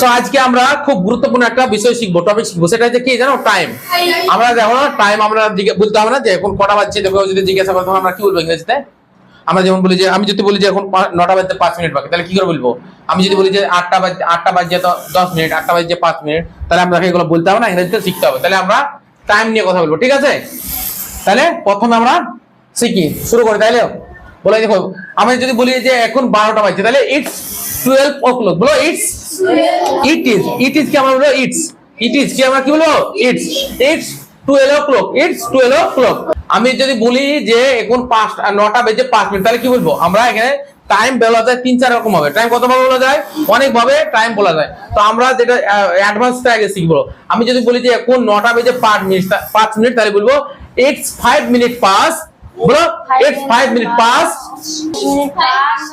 So আজকে আমরা খুব গুরুত্বপূর্ণ একটা বিষয় শিখব টপিক শিখব, সেটা হচ্ছে কি জানো টাইম আমরা দেখো না টাইম আমরা বলতে হবে না যে এখন কটা বাজছে, দেখো যদি জিজ্ঞাসা করতে আমরা কি বলব ইংরেজিতে? আমরা যেমন বলি যে, আমি যদি বলি যে এখন নটা বাজতে পাঁচ মিনিট বাকি, তাহলে কি করে বলব? আমি যদি বলি যে আটটা বাজে আটটা বাজছে তো দশ মিনিট, আটটা বাজছে পাঁচ মিনিট, তাহলে আমরা এগুলো বলতে হবে না, ইংরেজিতে শিখতে হবে। তাহলে আমরা টাইম নিয়ে কথা বলব, ঠিক আছে? তাহলে প্রথমে আমরা শিখি, শুরু করি তাইলে বলে দেখো, আমি যদি বলি যে এখন বারোটা বাজছে, তাহলে ইটস টুয়েলভ ও ক্লক বলো it's it is it is কি আমরা বলব? ইটস ইট ইজ কি আমরা কি বলব? It's it's twelve o'clock it's twelve o'clock আমি যদি বলি যে এখন পাঁচ, নটা বেজে পাঁচ মিনিট, তাহলে কি বলব? আমরা এখানে টাইম বলা যায় তিন, চার রকম হবে টাইম কত ভাবে বলা যায়? অনেক ভাবে টাইম বলা যায়। তো আমরা যেটা অ্যাডভান্সটা আগে শিখব। আমি যদি বলি যে এখন নটা বেজে পাঁচ মিনিট পাঁচ মিনিট, তাহলে বলব ইটস ফাইভ মিনিট পাস বলো ইটস ফাইভ মিনিট পাস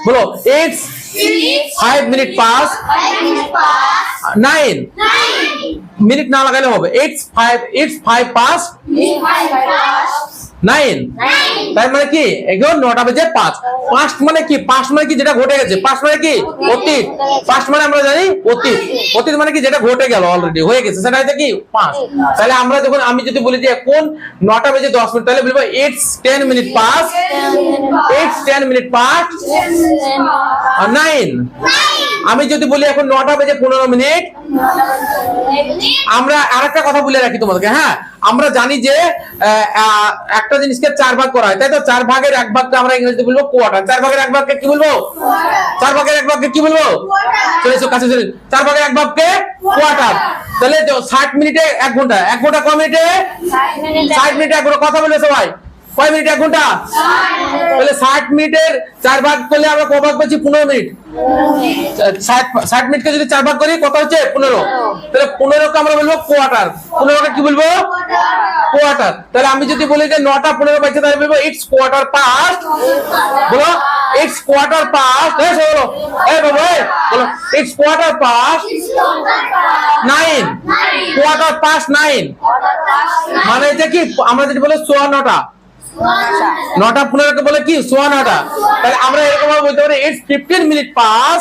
বলো it's five minute pass nine minute না লাগালে হবে it's five it's five pass nine? তার মানে কি? এখন নটা বেজে পাঁচ। পাঁচ মানে কি? পাঁচ মানে কি যেটা ঘটে গেছে? পাঁচ মানে কি? অতীত। পাঁচ মানে আমরা জানি অতীত। অতীত মানে কি যেটা ঘটে গেল অলরেডি হয়ে গেছে। সেটা হচ্ছে কি? পাঁচ। তাহলে আমরা যখন আমি যদি বলি যে এখন নটা বেজে দশ মিনিট তাহলে বলব it's ten minute pass it's ten minute pass nine আমি যদি বলি এখন নটা বেজে পনেরো মিনিট আমরা আরেকটা কথা বলে রাখি তোমাদেরকে হ্যাঁ? আমরা জানি যে একটা জিনিসকে চার ভাগ করা হয় তাই তো? চার ভাগের এক ভাগকে আমরা ইংরেজিতে বলব কোয়াটার চার ভাগের এক ভাগকে কি বলব? চার ভাগের এক ভাগকে কি বলব? চলে এসো কাছে চলে চার ভাগের এক ভাগকে কোয়াটার তাহলে তো ষাট মিনিটে এক ঘণ্টা এক ঘণ্টা ক মিনিটে? ষাট মিনিটে এক ঘণ্টা। কথা বলে সবাই? কয় মিনিট এক ঘণ্টা? তাহলে ষাট মিনিটের চার ভাগ করলে আমরা ক ভাগ পাচ্ছি পনেরো মিনিট। ষাট মিনিটকে যদি চার ভাগ করি কত হচ্ছে? পনেরো। তাহলে পনেরোকে আমরা বলব কোয়ার্টার পনেরোকে কি বলব? কোয়ার্টার তাহলে আমি যদি বলি যে নটা পনেরো বাজছে তাহলে বলব ইটস কোয়ার্টার পাস্ট বলো ইটস কোয়ার্টার পাস্ট হ্যাঁ সে বলো। এই বাবু বলো it's quarter past nine quarter past nine মানে এটা কি? আমরা যদি বলি সোয়া নটা নটা পনেরোকে বলে কি? সোয়া নটা। তাহলে আমরা এরকম ভাবে বলতে পারি it's fifteen minute pass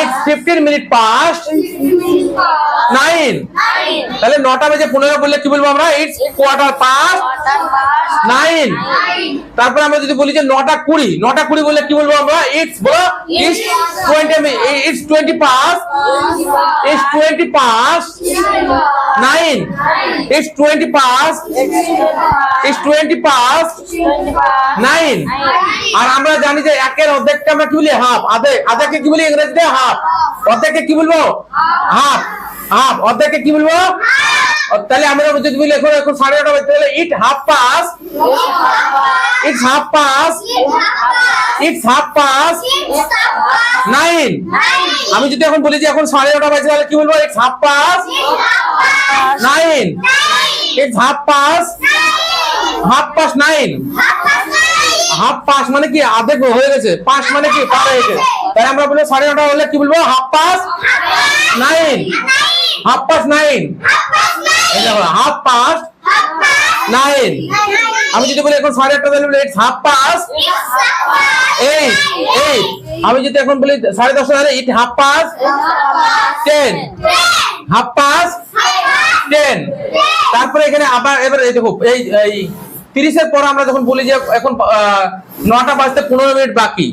it's fifteen minute pass nine তাহলে নটা বেজে পনেরো বললে কি বলব আমরা? ইটস কোয়ার্টার পাস নাইন তারপর আমরা যদি বলি যে নটা কুড়ি নটা কুড়ি বললে কি বলব আমরা? ইটস বলো? It's twenty it's twenty pass it's twenty pass nine it's twenty pass it's twenty pass nine আর আমরা জানি যে একের অর্ধেককে আমরা কি বলি? হাফ আধে আধেকে কি বলি ইংরেজিতে? হাফ অর্ধেককে কি বলব? হাফ হাফ অর্ধেককে কি বলব? তাহলে আমরা যদি বলি এখন এখন সাড়ে নটা বাজে তাহলে it half pass it's half pass it's half pass nine আমি যদি এখন বলি যে এখন সাড়ে নটা বাজে, তাহলে কি বলব? It's half pass nine it's half pass half pass nine half pass মানে কি? আধেক হয়ে গেছে। পাস মানে কি? পার হয়ে গেছে। তাই আমরা বলব সাড়ে নটা হলে কি বলব? Half pass nine half pass nine half pass nine. আমি যদি বলি এখন সাড়ে আটটা তাহলে it's half pass eight eight আমি যদি এখন বলি সাড়ে দশটা তাহলে it half pass ten half pass ten তারপরে এখানে আবার এবার এই দেখো, এই এই তিরিশের পর আমরা যখন বলি যে এখন নটা বাজতে পনেরো মিনিট বাকি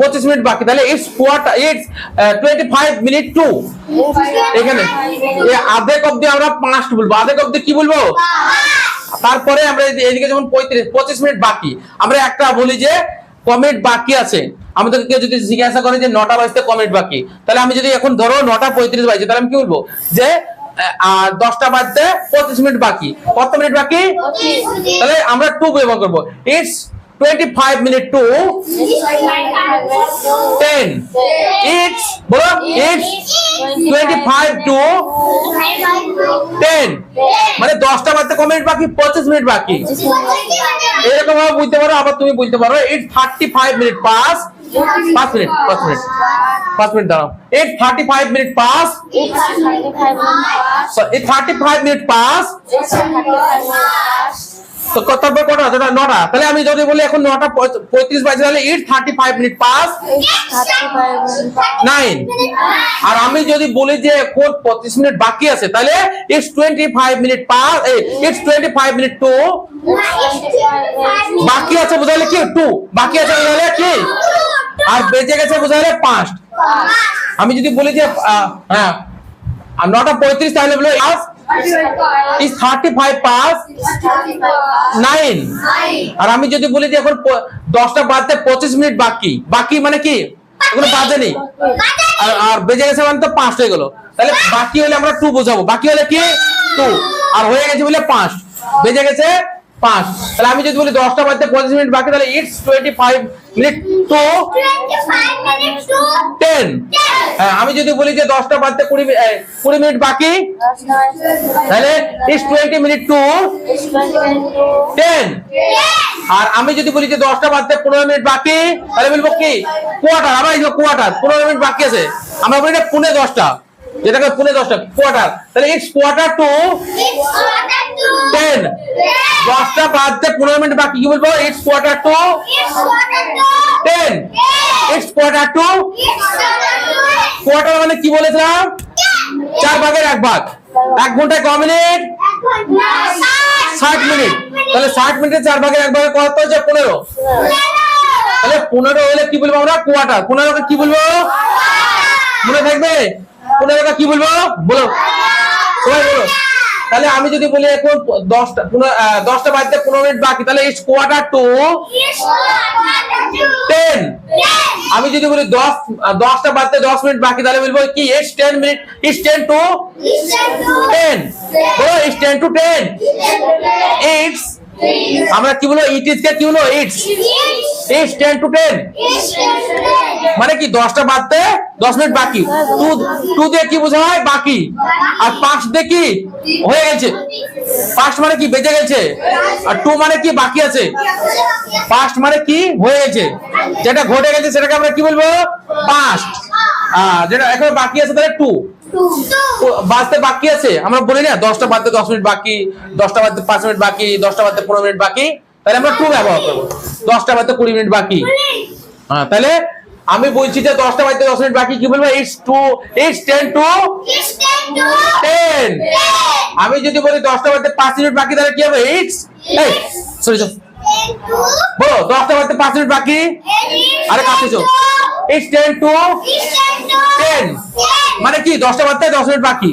পঁচিশ মিনিট বাকি, তাহলে it's quarter it's twenty five minute to এখানে আধেক অব্দি আমরা পাঁচ বলব। আধেক অব্দি কি বলব? তারপরে আমরা এইদিকে যখন পঁয়ত্রিশ, পঁচিশ মিনিট বাকি, আমরা একটা বলি যে কমিট বাকি আছে। আমাদেরকে কেউ যদি জিজ্ঞাসা করে যে নটা বাজতে কমিট বাকি, তাহলে আমি যদি এখন ধরো নটা পঁয়ত্রিশ বাজছে, তাহলে আমি কি বলব? যে আর দশটা বাজতে পঁচিশ মিনিট বাকি। কত মিনিট বাকি? তাহলে আমরা টু ব্যবহার করব। It's twenty five minute to ten it's বলো it's twenty five to ten মানে দশটা বাজতে ক মিনিট বাকি? পঁচিশ মিনিট বাকি। এরকম ভাবে বুঝতে পারো আবার তুমি বুঝতে পারো eight thirty five minute pass পাঁচ মিনিট পাঁচ মিনিট। পাঁচ মিনিট দাঁড়াও। It's thirty five minute pass it thirty five minute pass তো ক- তারপর কটা যেটা নটা। তাহলে আমি যদি বলি এখন নটা পঁয়ত্রিশ বাজে, তাহলে it thirty five minute pass nine আর আমি যদি বলি যে এখন পঁচিশ মিনিট বাকি আছে, তাহলে it's twenty five minute pass it's twenty five minute to বাকি আছে বোঝালে কি? টু বাকি আছে বোঝালে কি? আর বেঁচে গেছে বোঝালে পাঁচ আমি যদি বলি যে হ্যাঁ আর নটা পঁয়ত্রিশ তাহলে বলো is thirty five pass nine আর আমি যদি বলি যে এখন দশটা বাদতে পঁচিশ মিনিট বাকি বাকি মানে কি? এগুলো বাজে নেই আর আর বেজে গেছে মানে তো পাঁচ হয়ে গেল। তাহলে বাকি হলে আমরা টু বোঝাবো। বাকি হলে কি? টু আর হয়ে গেছে বলে পাঁচ। বেজে গেছে পাঁচ। তাহলে আমি যদি বলি দশটা বাদতে পঁচিশ মিনিট বাকি তাহলে it's twenty five minute to ten হ্যাঁ আমি যদি বলি যে দশটা বাদতে কুড়ি কুড়ি মিনিট বাকি তাহলে it's twenty minute to ten আর আমি যদি বলি যে দশটা বাদতে পনেরো মিনিট বাকি তাহলে বলব কি? কোয়ার্টার আমরা এই কোয়ার্টার পনেরো মিনিট বাকি আছে। আমরা বলি এটা পুনে দশটা যেটাকে পুনে দশটা কোয়ার্টার তাহলে ইটস কোয়ার্টার টু টেন দশটা বাদতে পনেরো মিনিট বাকি কি বলব? It's quarter to ten it's quarter to quarter মানে কি বলেছিলাম? চার ভাগের এক ভাগ। এক ঘন্টায় ক মিনিট? ষাট মিনিট। তাহলে ষাট মিনিটে চার ভাগের এক ভাগে কত হচ্ছে? পনেরো। তাহলে পনেরো হলে কি বলব আমরা? কোয়ার্টার পনেরোকে কি বলব? মনে থাকবে? পনেরোটা কি বলব? বলো। সবাই বলো। তাহলে আমি যদি বলি এখন দশটা দশটা বাজতে পনেরো মিনিট বাকি তাহলে ইটস কোয়ার্টার টু টেন আমি যদি বলি দশ দশটা বাজতে দশ মিনিট বাকি তাহলে বলব কি it's ten minute is ten to ten বলো it's ten to ten it's আমরা কি বলব ইট ইস কে কি বলব it's it's ten to ten মানে কি, দশটা বাদতে দশ মিনিট বাকি। টু টু দিয়ে কি বোঝা হয়? বাকি। আর পাঁচ দিয়ে কি? হয়ে গেছে। পাঁচ মানে কি, বেঁচে গেছে। আর টু মানে কি, বাকি আছে। পাস্ট মানে কি, হয়ে গেছে। যেটা ঘটে গেছে, সেটাকে আমরা কি বলব? পাস্ট যেটা এখন বাকি আছে, তাহলে টু। বাজতে বাকি আছে? আমরা বলি না দশটা বাদতে দশ মিনিট বাকি দশটা বাদতে পাঁচ মিনিট বাকি দশটা বাদতে পনেরো মিনিট বাকি তাহলে আমরা টু ব্যবহার করব। দশটা বাদতে কুড়ি মিনিট বাকি। হ্যাঁ তাহলে আমি বলছি যে দশটা বাদতে দশ মিনিট বাকি কি বলব? It's to it's ten to ten আমি যদি বলি দশটা বাদতে পাঁচ মিনিট বাকি তাহলে কি হবে? ইটস সরি বলো দশটা বাদতে পাঁচ মিনিট বাকি? আরে কাছে চো ইটস টেন টু টেন মানে কি দশটা বাদতে দশ মিনিট বাকি?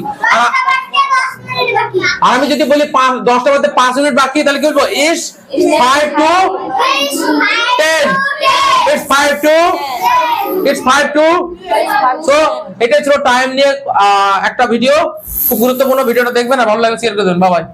আর আমি যদি বলি দশটা বাদতে পাঁচ মিনিট বাকি তাহলে কি বলব? Is five to ten it's five to it's five to so এটা ছিল টাইম নিয়ে একটা ভিডিও খুব গুরুত্বপূর্ণ ভিডিওটা দেখবেন আর ভালো লাগে শেয়ার করে দেবেন। বাবাই